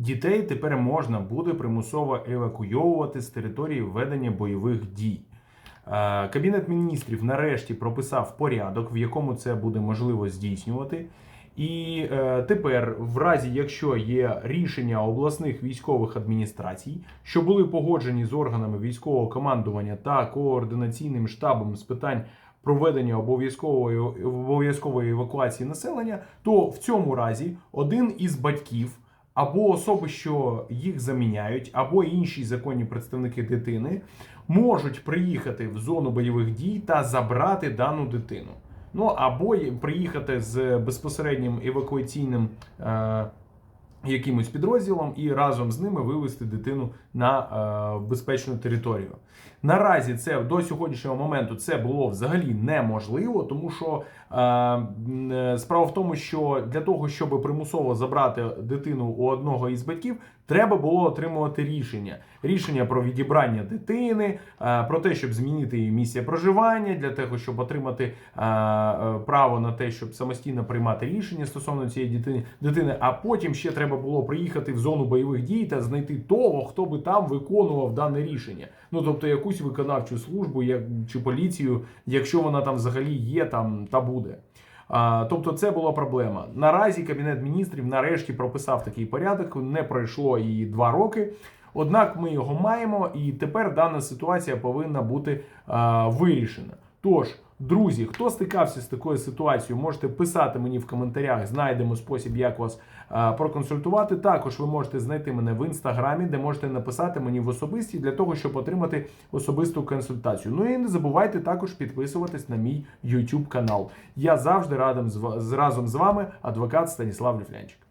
Дітей тепер можна буде примусово евакуйовувати з території ведення бойових дій. Е, Кабінет міністрів нарешті прописав порядок, в якому це буде можливо здійснювати. І е, тепер, в разі, якщо є рішення обласних військових адміністрацій, що були погоджені з органами військового командування та координаційним штабом з питань проведення обов'язкової обов'язкової евакуації населення, то в цьому разі один із батьків або особи, що їх заміняють, або інші законні представники дитини можуть приїхати в зону бойових дій та забрати дану дитину. Ну або приїхати з безпосереднім евакуаційним е, якимось підрозділом і разом з ними вивезти дитину на е, безпечну територію. Наразі це до сьогоднішнього моменту це було взагалі неможливо, тому що е, е, справа в тому, що для того, щоб примусово забрати дитину у одного із батьків, треба було отримувати рішення. Рішення про відібрання дитини, е, про те, щоб змінити її місце проживання, для того, щоб отримати е, е, право на те, щоб самостійно приймати рішення стосовно цієї дитини, дитини. А потім ще треба було приїхати в зону бойових дій та знайти того, хто би там виконував дане рішення. Ну тобто якусь виконавчу службу, як чи поліцію, якщо вона там взагалі є, там та буде. А, тобто це була проблема. Наразі кабінет міністрів нарешті прописав такий порядок. Не пройшло і два роки. Однак ми його маємо, і тепер дана ситуація повинна бути а, вирішена. Тож, друзі, хто стикався з такою ситуацією, можете писати мені в коментарях. Знайдемо спосіб, як вас а, проконсультувати. Також ви можете знайти мене в інстаграмі, де можете написати мені в особисті для того, щоб отримати особисту консультацію. Ну і не забувайте також підписуватись на мій YouTube канал. Я завжди радом з разом з вами, адвокат Станіслав Ліфлянчик.